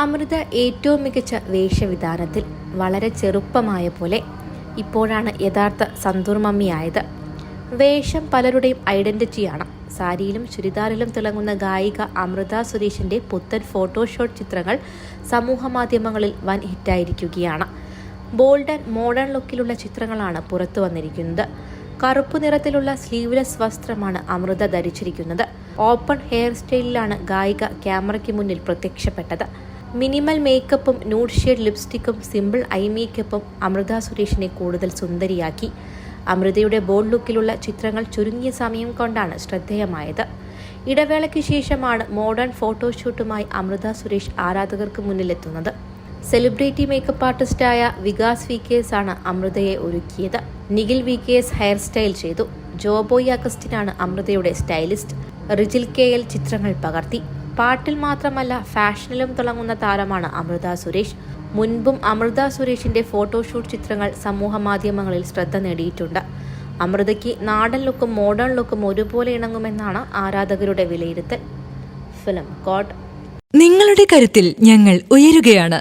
അമൃത ഏറ്റവും മികച്ച വേഷവിധാനത്തിൽ വളരെ ചെറുപ്പമായ പോലെ ഇപ്പോഴാണ് യഥാർത്ഥ സന്തൂർ മമ്മിയായത് വേഷം പലരുടെയും ഐഡന്റിറ്റിയാണ്. സാരിയിലും ചുരിദാറിലും തിളങ്ങുന്ന ഗായിക അമൃത സുരേഷിന്റെ പുത്തൻ ഫോട്ടോഷോട്ട് ചിത്രങ്ങൾ സമൂഹമാധ്യമങ്ങളിൽ വൻ ഹിറ്റായിരിക്കുകയാണ്. ബോൾഡ് മോഡേൺ ലുക്കിലുള്ള ചിത്രങ്ങളാണ് പുറത്തു വന്നിരിക്കുന്നത്. കറുപ്പ് നിറത്തിലുള്ള സ്ലീവ്ലെസ് വസ്ത്രമാണ് അമൃത ധരിച്ചിരിക്കുന്നത്. ഓപ്പൺ ഹെയർ സ്റ്റൈലിലാണ് ഗായിക ക്യാമറയ്ക്ക് മുന്നിൽ പ്രത്യക്ഷപ്പെട്ടത്. മിനിമൽ മേക്കപ്പും ന്യൂഡ് ഷെയ്ഡ് ലിപ്സ്റ്റിക്കും സിമ്പിൾ ഐ മേക്കപ്പും അമൃത സുരേഷിനെ കൂടുതൽ സുന്ദരിയാക്കി. അമൃതയുടെ ബോൾഡ് ലുക്കിലുള്ള ചിത്രങ്ങൾ ചുരുങ്ങിയ സമയം കൊണ്ടാണ് ശ്രദ്ധേയമായത്. ഇടവേളയ്ക്ക് ശേഷമാണ് മോഡേൺ ഫോട്ടോഷൂട്ടുമായി അമൃത സുരേഷ് ആരാധകർക്ക് മുന്നിലെത്തുന്നത്. സെലിബ്രിറ്റി മേക്കപ്പ് ആർട്ടിസ്റ്റായ വികാസ് വി കെ ആണ് അമൃതയെ ഒരുക്കിയത്. Nikhil V K S hairstyle ചെയ്തു. ജോബോയ് അഗസ്റ്റിനാണ് അമൃതയുടെ സ്റ്റൈലിസ്റ്റ്. റിജിൽ കെ എൽ ചിത്രങ്ങൾ പകർത്തി. പാട്ടിൽ മാത്രമല്ല ഫാഷനിലും തിളങ്ങുന്ന താരമാണ് അമൃത സുരേഷ്. മുൻപും അമൃത സുരേഷിന്റെ ഫോട്ടോഷൂട്ട് ചിത്രങ്ങൾ സമൂഹ മാധ്യമങ്ങളിൽ ശ്രദ്ധ നേടിയിട്ടുണ്ട്. അമൃതയ്ക്ക് നാടൻ ലുക്കും മോഡേൺ ലുക്കും ഒരുപോലെ ഇണങ്ങുമെന്നാണ് ആരാധകരുടെ വിലയിരുത്തൽ. ഫിലിം കോട്ട്. നിങ്ങളുടെ കരുത്തിൽ ഞങ്ങൾ ഉയരുകയാണ്.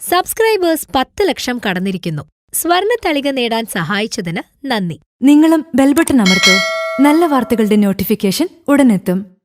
സബ്സ്ക്രൈബേഴ്സ് പത്ത് ലക്ഷം കടന്നിരിക്കുന്നു. സ്വർണ തളിക നേടാൻ സഹായിച്ചതിന് നന്ദി. നിങ്ങളും ബെൽബട്ടൺ അമർത്തോ. നല്ല വാർത്തകളുടെ നോട്ടിഫിക്കേഷൻ ഉടനെത്തും.